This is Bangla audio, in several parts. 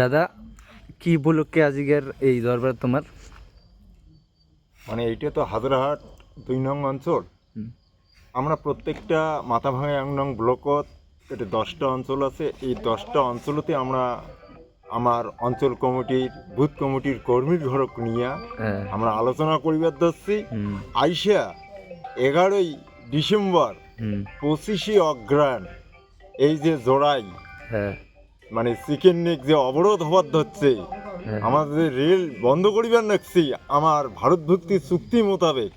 দাদা কি উপলক্ষে আজকের এই দরবার তোমার? মানে এইটা তো হাজারহাট দুই নং অঞ্চল। আমরা প্রত্যেকটা মাথাভাঙা এক নং ব্লকত এটা দশটা অঞ্চল আছে। এই দশটা অঞ্চলতে আমরা আমার অঞ্চল কমিটির বুথ কমিটির কর্মীর ঘরক নিয়ে হ্যাঁ। আমরা আলোচনা করিবার ধরছি। আইসা এগারোই ডিসেম্বর পঁচিশে অগ্রায়ণ এই যে জোড়াই হ্যাঁ। মানে চিকেন নেক যে অবরোধ হওয়ার ধরছে হ্যাঁ। আমাদের রেল বন্ধ করিবার নাকছি আমার ভারত ভক্তি চুক্তি মোতাবেক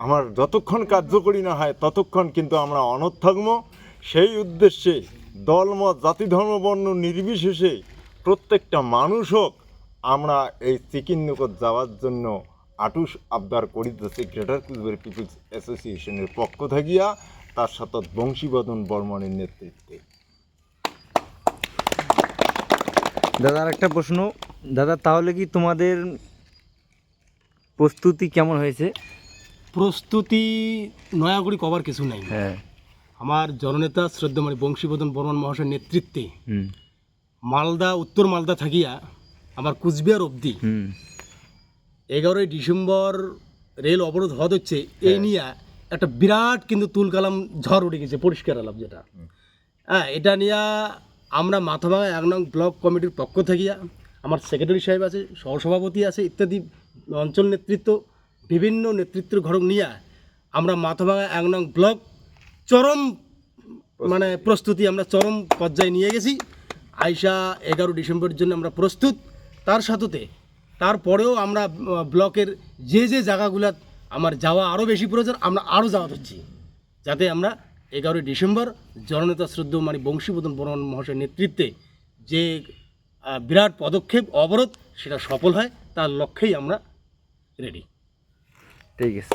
আমার যতক্ষণ কার্যকরী না হয় ততক্ষণ কিন্তু আমরা অনড় থাকব সেই উদ্দেশ্যে দলমত জাতি ধর্ম বর্ণ নির্বিশেষে প্রত্যেকটা মানুষ হোক আমরা এই চিকেন নিকট যাওয়ার জন্য আটুস আবদার করিতেছি গ্রেটার কুচবিহার পিপুলস অ্যাসোসিয়েশনের পক্ষ থাকিয়া তার সাথে বংশীবদন বর্মনের নেতৃত্বে দাদা আর একটা প্রশ্ন। দাদা তাহলে কি তোমাদের প্রস্তুতি কেমন হয়েছে? প্রস্তুতি নয়াগড়ি কবার কিছু নাই। হ্যাঁ। আমার জননেতা শ্রদ্ধামণি বংশীবদন বর্মন মহাশয়ের নেতৃত্বে মালদা উত্তর মালদা থাকিয়া আমার কুচবিহার অবধি এগারোই ডিসেম্বর রেল অবরোধ হওয়া হচ্ছে এই নিয়ে একটা বিরাট কিন্তু তুলকালাম ঝড় উঠে গেছে পরিষ্কার আলাপ যেটা। হ্যাঁ এটা নিয়ে আমরা মাথাভাঙা এক নং ব্লক কমিটির পক্ষ থাকিয়া আমার সেক্রেটারি সাহেব আছে, সহসভাপতি আছে, ইত্যাদি অঞ্চল নেতৃত্ব, বিভিন্ন নেতৃত্বের ঘরক নিয়ে আমরা মাথাভাঙা এক নং ব্লক চরম মানে প্রস্তুতি আমরা চরম পর্যায়ে নিয়ে গেছি। আইসা এগারো ডিসেম্বরের জন্য আমরা প্রস্তুত। তার সাথে তারপরেও আমরা ব্লকের যে যে জায়গাগুলো আমার যাওয়া আরও বেশি প্রয়োজন, আমরা আরও যাওয়া হচ্ছি যাতে আমরা এগারোই ডিসেম্বর জননেতা শ্রদ্ধ মানে বংশীবদন বর্মন মহাশয়ের নেতৃত্বে যে বিরাট পদক্ষেপ অবরোধ সেটা সফল হয় তার লক্ষ্যেই আমরা রেডি। ঠিক আছে।